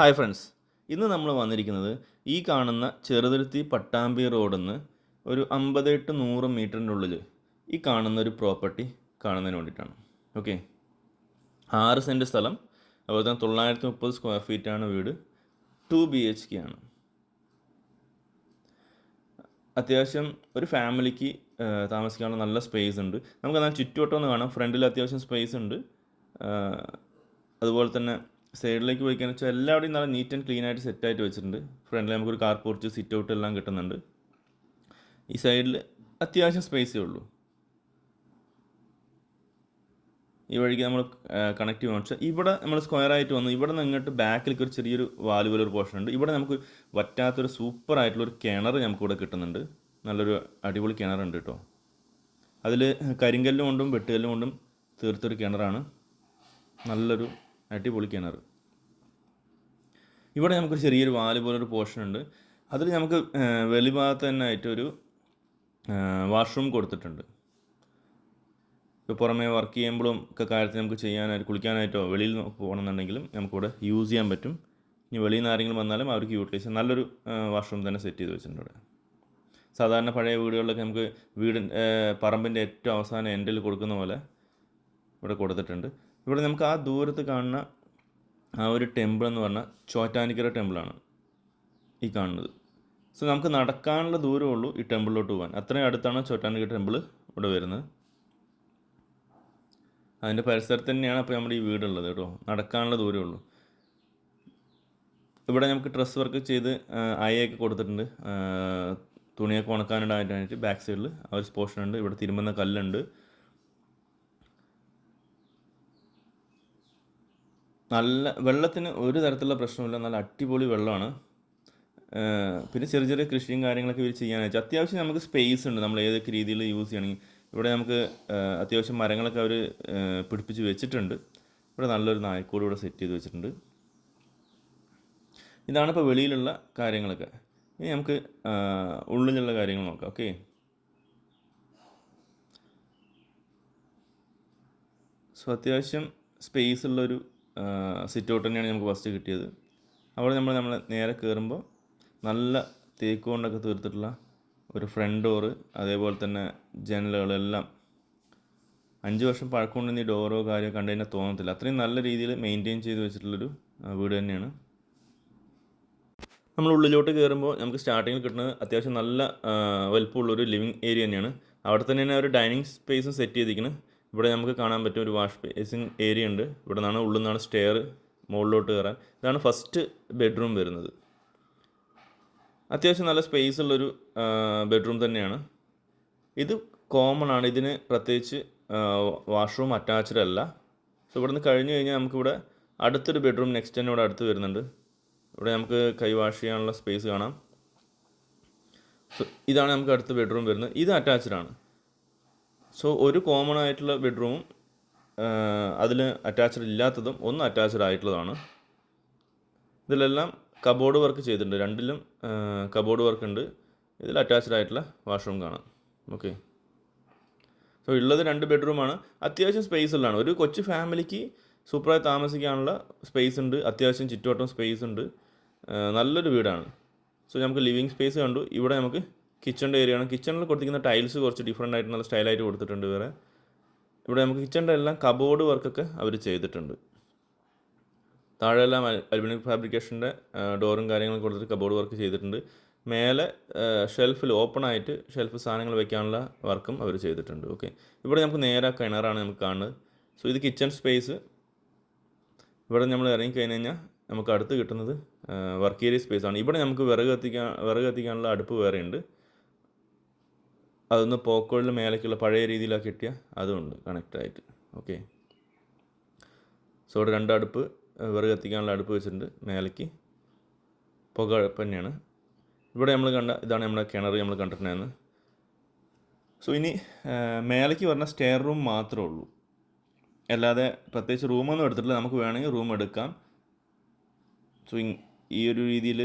Hi friends. ഇന്ന് നമ്മൾ വന്നിരിക്കുന്നത് ഈ കാണുന്ന ചെറുതുരുത്തി പട്ടാമ്പി റോഡിൽ നിന്ന് ഒരു അമ്പത് എട്ട് നൂറ് മീറ്ററിന്റെ ഉള്ളിൽ ഈ കാണുന്ന ഒരു പ്രോപ്പർട്ടി കാണുന്നതിന് വേണ്ടിയിട്ടാണ്. ഓക്കെ. ആറ് സെന്റ് സ്ഥലം. അതുപോലെ തന്നെ തൊള്ളായിരത്തി മുപ്പത് സ്ക്വയർ ഫീറ്റാണ് വീട്. ടു ബി എച്ച് കെ ആണ്. അത്യാവശ്യം ഒരു ഫാമിലിക്ക് താമസിക്കാനുള്ള നല്ല സ്പേസ് ഉണ്ട്. നമുക്ക് എന്നാൽ ചുറ്റുവട്ടം ഒന്ന് കാണാം. ഫ്രണ്ടിൽ അത്യാവശ്യം സ്പേസ് ഉണ്ട്. അതുപോലെ തന്നെ സൈഡിലേക്ക് പോയി കഴിഞ്ഞാൽ വെച്ചാൽ എല്ലാവരുടെയും നല്ല നീറ്റ് ആൻഡ് ക്ലീൻ ആയിട്ട് സെറ്റ് ആയിട്ട് വെച്ചിട്ടുണ്ട്. ഫ്രണ്ടിൽ നമുക്കൊരു കാർ പോർച്ച് സിറ്റ് ഔട്ട് എല്ലാം കിട്ടുന്നുണ്ട്. ഈ സൈഡിൽ അത്യാവശ്യം സ്പേസേ ഉള്ളൂ. ഈ വഴിക്ക് നമ്മൾ കണക്ട് ചെയ്യുമ്പോൾ പക്ഷേ ഇവിടെ നമ്മൾ സ്ക്വയർ ആയിട്ട് വന്നു ഇവിടെ നിന്ന് ഇങ്ങോട്ട് ബാക്കിലേക്ക് ഒരു ചെറിയൊരു വാൽ പോലെ ഒരു പോർഷൻ ഉണ്ട്. ഇവിടെ നമുക്ക് വറ്റാത്തൊരു സൂപ്പർ ആയിട്ടുള്ളൊരു കിണർ നമുക്ക് ഇവിടെ കിട്ടുന്നുണ്ട്. നല്ലൊരു അടിപൊളി കിണറുണ്ട് കേട്ടോ അതിൽ കരിങ്കല്ലും കൊണ്ടും വെട്ടുകല്ലും കൊണ്ടും തീർത്തൊരു കിണറാണ്. നല്ലൊരു അടിപൊളി കിണർ. ഇവിടെ നമുക്കൊരു ചെറിയൊരു വാൽ പോലൊരു പോർഷൻ ഉണ്ട് അതിൽ നമുക്ക് വെളിഭാഗത്ത് തന്നെ ആയിട്ടൊരു വാഷ്റൂം കൊടുത്തിട്ടുണ്ട്. ഇപ്പോൾ പുറമേ വർക്ക് ചെയ്യുമ്പോഴും ഒക്കെ കാര്യത്തിൽ നമുക്ക് ചെയ്യാനായിട്ട് കുളിക്കാനായിട്ടോ വെളിയിൽ പോകണമെന്നുണ്ടെങ്കിലും നമുക്കിവിടെ യൂസ് ചെയ്യാൻ പറ്റും. ഇനി വെളിയിൽ നിന്ന് ആരെങ്കിലും വന്നാലും അവർക്ക് യൂട്ടിലൈസ് നല്ലൊരു വാഷ്റൂം തന്നെ സെറ്റ് ചെയ്ത് വെച്ചിട്ടുണ്ട് ഇവിടെ. സാധാരണ പഴയ വീടുകളിലൊക്കെ നമുക്ക് വീട് പറമ്പിന്റെ ഏറ്റവും അവസാനം എൻഡിൽ കൊടുക്കുന്ന പോലെ ഇവിടെ കൊടുത്തിട്ടുണ്ട്. ഇവിടെ നമുക്ക് ആ ദൂരത്ത് കാണുന്ന ആ ഒരു ടെമ്പിൾ എന്ന് പറഞ്ഞാൽ ചോറ്റാനിക്കര ടെമ്പിളാണ് ഈ കാണുന്നത്. സോ നമുക്ക് നടക്കാനുള്ള ദൂരമേ ഉള്ളൂ ഈ ടെമ്പിളിലോട്ട് പോകാൻ അത്രയും അടുത്താണ് ചോറ്റാനിക്കര ടെമ്പിൾ ഇവിടെ വരുന്നത്. അതിന്റെ പരിസരത്ത് തന്നെയാണ് അപ്പോൾ നമ്മുടെ ഈ വീടുള്ളത് കേട്ടോ. നടക്കാനുള്ള ദൂരമേ ഉള്ളൂ. ഇവിടെ നമുക്ക് ഡ്രസ് വർക്ക് ചെയ്ത് അയയൊക്കെ കൊടുത്തിട്ടുണ്ട്. തുണിയൊക്കെ ഉണക്കാനിടാനായിട്ട് ബാക്ക് സൈഡിൽ ആ ഒരു പോർഷൻ ഉണ്ട്. ഇവിടെ തിരുമുന്ന കല്ലുണ്ട്. നല്ല വെള്ളത്തിന് ഒരു തരത്തിലുള്ള പ്രശ്നമില്ല നല്ല അടിപൊളി വെള്ളമാണ്. പിന്നെ ചെറിയ ചെറിയ കൃഷിയും കാര്യങ്ങളൊക്കെ ഇവർ ചെയ്യാനായിട്ട് അത്യാവശ്യം നമുക്ക് സ്പേസ് ഉണ്ട്. നമ്മൾ ഏതൊക്കെ രീതിയിൽ യൂസ് ചെയ്യണമെങ്കിൽ. ഇവിടെ നമുക്ക് അത്യാവശ്യം മരങ്ങളൊക്കെ അവർ പിടിപ്പിച്ച് വെച്ചിട്ടുണ്ട്. ഇവിടെ നല്ലൊരു നായ്ക്കൂട് ഇവിടെ സെറ്റ് ചെയ്ത് വെച്ചിട്ടുണ്ട്. ഇതാണ് ഇപ്പോൾ വെളിയിലുള്ള കാര്യങ്ങളൊക്കെ. ഇനി നമുക്ക് ഉള്ളിലുള്ള കാര്യങ്ങൾ നോക്കാം. ഓക്കെ? സോ അത്യാവശ്യം സ്പേസ് ഉള്ളൊരു സിറ്റ് ഔട്ട് തന്നെയാണ് നമുക്ക് ഫസ്റ്റ് കിട്ടിയത്. അവിടെ നമ്മൾ നമ്മൾ നേരെ കയറുമ്പോൾ നല്ല തേക്ക് കൊണ്ടൊക്കെ തീർത്തിട്ടുള്ള ഒരു ഫ്രണ്ട് ഡോറ് അതേപോലെ തന്നെ ജനലുകളെല്ലാം. അഞ്ച് വർഷം പഴക്കമുണ്ടെന്ന് ഈ ഡോറോ കാര്യമോ കണ്ടു കഴിഞ്ഞാൽ തോന്നത്തില്ല. അത്രയും നല്ല രീതിയിൽ മെയിന്റെയിൻ ചെയ്ത് വെച്ചിട്ടുള്ളൊരു വീട് തന്നെയാണ്. നമ്മൾ ഉള്ളിലോട്ട് കയറുമ്പോൾ നമുക്ക് സ്റ്റാർട്ടിങ്ങിൽ കിട്ടുന്നത് അത്യാവശ്യം നല്ല വലുപ്പമുള്ളൊരു ലിവിങ് ഏരിയ തന്നെയാണ്. അവിടെ തന്നെ ഒരു ഡൈനിങ് സ്പേസും സെറ്റ് ചെയ്തിരിക്കുന്നത് ഇവിടെ നമുക്ക് കാണാൻ പറ്റും ഒരു വാഷ് ബേസിങ് ഏരിയ ഉണ്ട്. ഇവിടെ നിന്നാണ് ഉള്ളിൽ നിന്നാണ് സ്റ്റെയർ മുകളിലോട്ട് കയറാൻ. ഇതാണ് ഫസ്റ്റ് ബെഡ്റൂം വരുന്നത്. അത്യാവശ്യം നല്ല സ്പേസ് ഉള്ളൊരു ബെഡ്റൂം തന്നെയാണ്. ഇത് കോമൺ ആണ്. ഇതിന് പ്രത്യേകിച്ച് വാഷ്റൂം അറ്റാച്ച്ഡ് അല്ല. സോ ഇവിടെ നിന്ന് കഴിഞ്ഞ് കഴിഞ്ഞാൽ നമുക്കിവിടെ അടുത്തൊരു ബെഡ്റൂം നെക്സ്റ്റ് തന്നെ ഇവിടെ അടുത്ത് വരുന്നുണ്ട്. ഇവിടെ നമുക്ക് കൈ വാഷ് ചെയ്യാനുള്ള സ്പേസ് കാണാം. സോ ഇതാണ് നമുക്ക് അടുത്ത ബെഡ്റൂം വരുന്നത്. ഇത് അറ്റാച്ച്ഡ് ആണ്. സോ ഒരു കോമൺ ആയിട്ടുള്ള ബെഡ്റൂമും അതിൽ അറ്റാച്ച്ഡ് ഇല്ലാത്തതും ഒന്ന് അറ്റാച്ച്ഡ് ആയിട്ടുള്ളതാണ്. ഇതിലെല്ലാം കബോർഡ് വർക്ക് ചെയ്തിട്ടുണ്ട്. രണ്ടിലും കബോർഡ് വർക്ക് ഉണ്ട്. ഇതിൽ അറ്റാച്ച്ഡ് ആയിട്ടുള്ള വാഷ്റൂം കാണാം. ഓക്കെ സോ ഉള്ളത് രണ്ട് ബെഡ്റൂമാണ് അത്യാവശ്യം സ്പേസ് ഉള്ളതാണ്. ഒരു കൊച്ചു ഫാമിലിക്ക് സൂപ്പറായി താമസിക്കാനുള്ള സ്പേസ് ഉണ്ട്. അത്യാവശ്യം ചുറ്റുവട്ടം സ്പേസ് ഉണ്ട്. നല്ലൊരു വീടാണ്. സോ നമുക്ക് ലിവിങ് സ്പേസ് കണ്ടു. ഇവിടെ നമുക്ക് കിച്ചണിന്റെ ഏരിയ ആണ് കിച്ചണിൽ കൊടുത്തിരിക്കുന്ന ടൈൽസ് കുറച്ച് ഡിഫറെന്റ് ആയിട്ട് നല്ല സ്റ്റൈലായിട്ട് കൊടുത്തിട്ടുണ്ട് വേറെ. ഇവിടെ നമുക്ക് കിച്ചണിന്റെ എല്ലാം കബോർഡ് വർക്കൊക്കെ അവർ ചെയ്തിട്ടുണ്ട്. താഴെല്ലാം അലുമിനിയം ഫാബ്രിക്കേഷന്റെ ഡോറും കാര്യങ്ങളും കൊടുത്തിട്ട് കബോർഡ് വർക്ക് ചെയ്തിട്ടുണ്ട്. മേലെ ഷെൽഫിൽ ഓപ്പൺ ആയിട്ട് ഷെൽഫ് സാധനങ്ങൾ വെക്കാനുള്ള വർക്കും അവർ ചെയ്തിട്ടുണ്ട്. ഓക്കെ ഇവിടെ നമുക്ക് നേരെ കിണറാണ് നമുക്ക് കാണുന്നത്. സോ ഇത് കിച്ചൺ സ്പേസ് ഇവിടെ നമ്മൾ ഇറങ്ങി കഴിഞ്ഞ് കഴിഞ്ഞാൽ നമുക്ക് അടുത്ത് കിട്ടുന്നത് വർക്ക് ഏരിയ സ്പേസ് ആണ്. ഇവിടെ നമുക്ക് വിറക് കത്തിക്കാൻ വിറക് കത്തിക്കാനുള്ള അടുപ്പ് വേറെയുണ്ട്. അതൊന്ന് പോക്കോളിൽ മേലേക്കുള്ള പഴയ രീതിയിലാണ് കിട്ടിയ അതുമുണ്ട് കണക്റ്റായിട്ട് ഓക്കെ സോ ഇവിടെ രണ്ട് അടുപ്പ് വിറക് കത്തിക്കാനുള്ള അടുപ്പ് വെച്ചിട്ടുണ്ട് മേലേക്ക്. പുക തന്നെയാണ്. ഇവിടെ നമ്മൾ കണ്ട ഇതാണ് നമ്മുടെ കിണർ നമ്മൾ കണ്ടിട്ടുണ്ടായിരുന്നു സോ ഇനി മേലേക്ക് പറഞ്ഞ സ്റ്റെയർ റൂം മാത്രമേ ഉള്ളൂ. അല്ലാതെ പ്രത്യേകിച്ച് റൂമൊന്നും എടുത്തിട്ടില്ല. നമുക്ക് വേണമെങ്കിൽ റൂം എടുക്കാം. സോ ഈ ഒരു രീതിയിൽ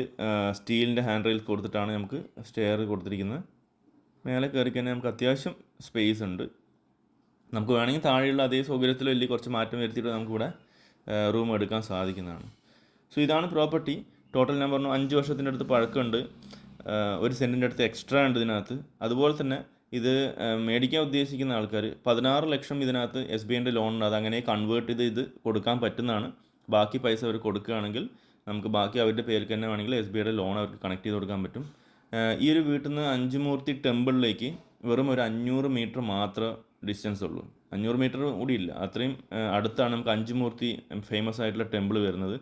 സ്റ്റീലിന്റെ ഹാൻഡ് റെയിൽ കൊടുത്തിട്ടാണ് നമുക്ക് സ്റ്റെയർ കൊടുത്തിരിക്കുന്നത്. മേലെ കയറി കഴിഞ്ഞാൽ നമുക്ക് അത്യാവശ്യം സ്പേസ് ഉണ്ട്. നമുക്ക് വേണമെങ്കിൽ താഴെയുള്ള അതേ സൗകര്യത്തിൽ വലിയ കുറച്ച് മാറ്റം വരുത്തിയിട്ട് നമുക്കിവിടെ റൂം എടുക്കാൻ സാധിക്കുന്നതാണ്. സോ ഇതാണ് പ്രോപ്പർട്ടി ടോട്ടൽ ഞാൻ പറഞ്ഞു അഞ്ച് വർഷത്തിന്റെ അടുത്ത് പഴക്കമുണ്ട്. ഒരു സെന്റിന്റെ അടുത്ത് എക്സ്ട്രാ ഉണ്ട് ഇതിനകത്ത്. അതുപോലെ തന്നെ ഇത് മേടിക്കാൻ ഉദ്ദേശിക്കുന്ന ആൾക്കാർ പതിനാറ് ലക്ഷം ഇതിനകത്ത് എസ് ബി ഐന്റെ ലോൺ ഉണ്ട്. അതങ്ങനെ കൺവേർട്ട് ചെയ്ത് ഇത് കൊടുക്കാൻ പറ്റുന്നതാണ്. ബാക്കി പൈസ അവർ കൊടുക്കുകയാണെങ്കിൽ നമുക്ക് ബാക്കി അവരുടെ പേരിൽ തന്നെ വേണമെങ്കിൽ എസ് ബി ഐയുടെ ലോൺ അവർക്ക് കണക്ട് ചെയ്ത് കൊടുക്കാൻ പറ്റും. ഈ ഒരു വീട്ടിൽ നിന്ന് അഞ്ചുമൂർത്തി ടെമ്പിളിലേക്ക് വെറും ഒരു അഞ്ഞൂറ് മീറ്റർ മാത്രം ഡിസ്റ്റൻസ് ഉള്ളൂ. അഞ്ഞൂറ് മീറ്റർ കൂടിയില്ല അത്രയും അടുത്താണ് നമുക്ക് അഞ്ചുമൂർത്തി ഫേമസ് ആയിട്ടുള്ള ടെമ്പിൾ വരുന്നത്.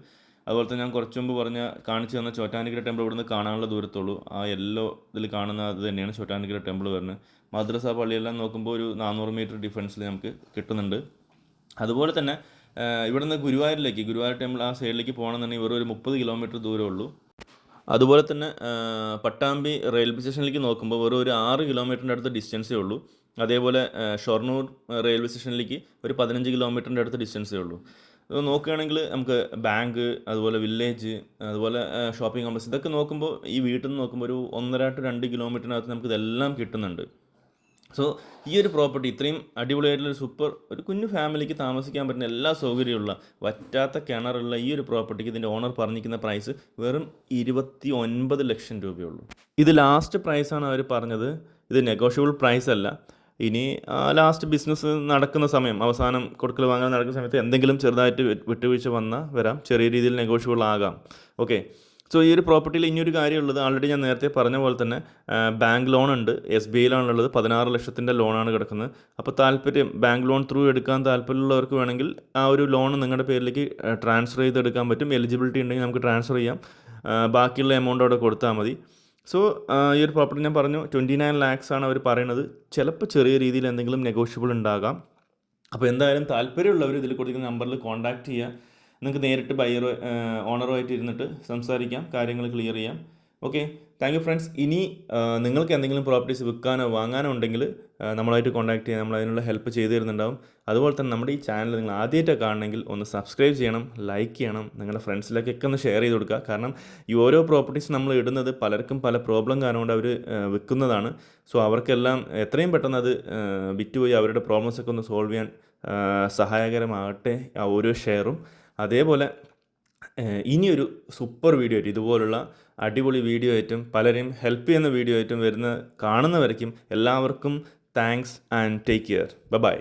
അതുപോലെ തന്നെ ഞാൻ കുറച്ച് മുമ്പ് പറഞ്ഞ കാണിച്ചു തന്ന ചോറ്റാനിക്കര ടെമ്പിൾ ഇവിടുന്ന് കാണാനുള്ള ദൂരത്തുള്ളൂ. ആ എല്ലോ ഇതിൽ കാണുന്ന അത് തന്നെയാണ് ചോറ്റാനിക്കര ടെമ്പിൾ വരുന്നത്. മദ്രസ പള്ളിയെല്ലാം നോക്കുമ്പോൾ ഒരു നാനൂറ് മീറ്റർ ഡിഫറൻസിൽ നമുക്ക് കിട്ടുന്നുണ്ട്. അതുപോലെ തന്നെ ഇവിടുന്ന് ഗുരുവായൂരിലേക്ക് ഗുരുവായൂർ ടെമ്പിൾ ആ സൈഡിലേക്ക് പോകണമെന്നുണ്ടെങ്കിൽ വെറും ഒരു മുപ്പത് കിലോമീറ്റർ ദൂരമേ ഉള്ളൂ. അതുപോലെ തന്നെ പട്ടാമ്പി റെയിൽവേ സ്റ്റേഷനിലേക്ക് നോക്കുമ്പോൾ വെറും ഒരു ആറ് കിലോമീറ്ററിന്റെ അടുത്ത് ഡിസ്റ്റൻസേ ഉള്ളൂ. അതേപോലെ ഷൊർണൂർ റെയിൽവേ സ്റ്റേഷനിലേക്ക് ഒരു പതിനഞ്ച് കിലോമീറ്ററിന്റെ അടുത്ത് ഡിസ്റ്റൻസേ ഉള്ളൂ. ഇത് നോക്കുകയാണെങ്കിൽ നമുക്ക് ബാങ്ക് അതുപോലെ വില്ലേജ് അതുപോലെ ഷോപ്പിംഗ് കോംപ്ലക്സ് ഇതൊക്കെ നോക്കുമ്പോൾ ഈ വീട്ടിൽ നിന്ന് നോക്കുമ്പോൾ ഒരു ഒന്നര ടു രണ്ട് കിലോമീറ്ററിനകത്ത് നമുക്ക് ഇതെല്ലാം കിട്ടുന്നുണ്ട്. സോ ഈ ഒരു പ്രോപ്പർട്ടി ഇത്രയും അടിപൊളിയായിട്ടുള്ള സൂപ്പർ ഒരു കുഞ്ഞു ഫാമിലിക്ക് താമസിക്കാൻ പറ്റുന്ന എല്ലാ സൗകര്യമുള്ള വറ്റാത്ത കിണറുള്ള ഈ ഒരു പ്രോപ്പർട്ടിക്ക് ഇതിന്റെ ഓണർ പറഞ്ഞിരിക്കുന്ന പ്രൈസ് വെറും ഇരുപത്തി ഒൻപത് ലക്ഷം രൂപയുള്ളൂ. ഇത് ലാസ്റ്റ് പ്രൈസാണ് അവർ പറഞ്ഞത്. ഇത് നെഗോഷ്യബിൾ പ്രൈസ് അല്ല. ഇനി ലാസ്റ്റ് ബിസിനസ് നടക്കുന്ന സമയം അവസാനം കൊടുക്കൽ വാങ്ങൽ നടക്കുന്ന സമയത്ത് എന്തെങ്കിലും ചെറുതായിട്ട് വിട്ടുവീഴ്ച വന്നാൽ വരാം. ചെറിയ രീതിയിൽ നെഗോഷ്യബിൾ ആകാം. ഓക്കെ സോ ഈ ഒരു പ്രോപ്പർട്ടിയിൽ ഇനിയൊരു കാര്യമുള്ളത് ആൾറെഡി ഞാൻ നേരത്തെ പറഞ്ഞ പോലെ തന്നെ ബാങ്ക് ലോൺ ഉണ്ട്. എസ് ബി ഐയിലാണുള്ളത് പതിനാറ് ലക്ഷത്തിന്റെ ലോണാണ് കിടക്കുന്നത്. അപ്പോൾ താല്പര്യം ബാങ്ക് ലോൺ ത്രൂ എടുക്കാൻ താല്പര്യമുള്ളവർക്ക് വേണമെങ്കിൽ ആ ഒരു ലോൺ നിങ്ങളുടെ പേരിലേക്ക് ട്രാൻസ്ഫർ ചെയ്തെടുക്കാൻ പറ്റും. എലിജിബിലിറ്റി ഉണ്ടെങ്കിൽ നമുക്ക് ട്രാൻസ്ഫർ ചെയ്യാം. ബാക്കിയുള്ള എമൗണ്ട് അവിടെ കൊടുത്താൽ മതി. സോ ഈ ഒരു പ്രോപ്പർട്ടി ഞാൻ പറഞ്ഞു ട്വന്റി നയൻ ലാക്സ് ആണ് അവർ പറയുന്നത്. ചിലപ്പോൾ ചെറിയ രീതിയിൽ എന്തെങ്കിലും നെഗോഷ്യബിൾ ഉണ്ടാകാം. അപ്പോൾ എന്തായാലും താല്പര്യമുള്ളവർ ഇതിൽ കൊടുക്കുന്ന നമ്പറിൽ കോൺടാക്റ്റ് ചെയ്യുക. നിങ്ങൾക്ക് നേരിട്ട് ബയർ ഓണറുമായിട്ട് ഇരുന്നിട്ട് സംസാരിക്കാം കാര്യങ്ങൾ ക്ലിയർ ചെയ്യാം. ഓക്കെ താങ്ക് യു ഫ്രണ്ട്സ് ഇനി നിങ്ങൾക്ക് എന്തെങ്കിലും പ്രോപ്പർട്ടീസ് വിൽക്കാനോ വാങ്ങാനോ ഉണ്ടെങ്കിൽ നമ്മളായിട്ട് കോൺടാക്ട് ചെയ്യാം. നമ്മൾ അതിനുള്ള ഹെൽപ്പ് ചെയ്തു തരുന്നുണ്ടാവും. അതുപോലെ തന്നെ നമ്മുടെ ഈ ചാനൽ നിങ്ങൾ ആദ്യമായിട്ട് കാണണമെങ്കിൽ ഒന്ന് സബ്സ്ക്രൈബ് ചെയ്യണം ലൈക്ക് ചെയ്യണം. നിങ്ങളുടെ ഫ്രണ്ട്സിലേക്കൊക്കെ ഒന്ന് ഷെയർ ചെയ്ത് കൊടുക്കുക. കാരണം ഈ ഓരോ പ്രോപ്പർട്ടീസ് നമ്മൾ ഇടുന്നത് പലർക്കും പല പ്രോബ്ലം കാരണം കൊണ്ട് അവർ വിൽക്കുന്നതാണ്. സോ അവർക്കെല്ലാം എത്രയും പെട്ടെന്ന് അത് വിറ്റുപോയി അവരുടെ പ്രോബ്ലംസൊക്കെ ഒന്ന് സോൾവ് ചെയ്യാൻ സഹായകരമാകട്ടെ ആ ഓരോ ഷെയറും അതേപോലെ ഇനിയൊരു സൂപ്പർ വീഡിയോ ആയിട്ട് ഇതുപോലുള്ള അടിപൊളി വീഡിയോ ആയിട്ടും പലരെയും ഹെൽപ്പ് ചെയ്യുന്ന വീഡിയോ ആയിട്ടും വരുന്ന കാണുന്നവരേക്കും എല്ലാവർക്കും thanks and take care. Bye.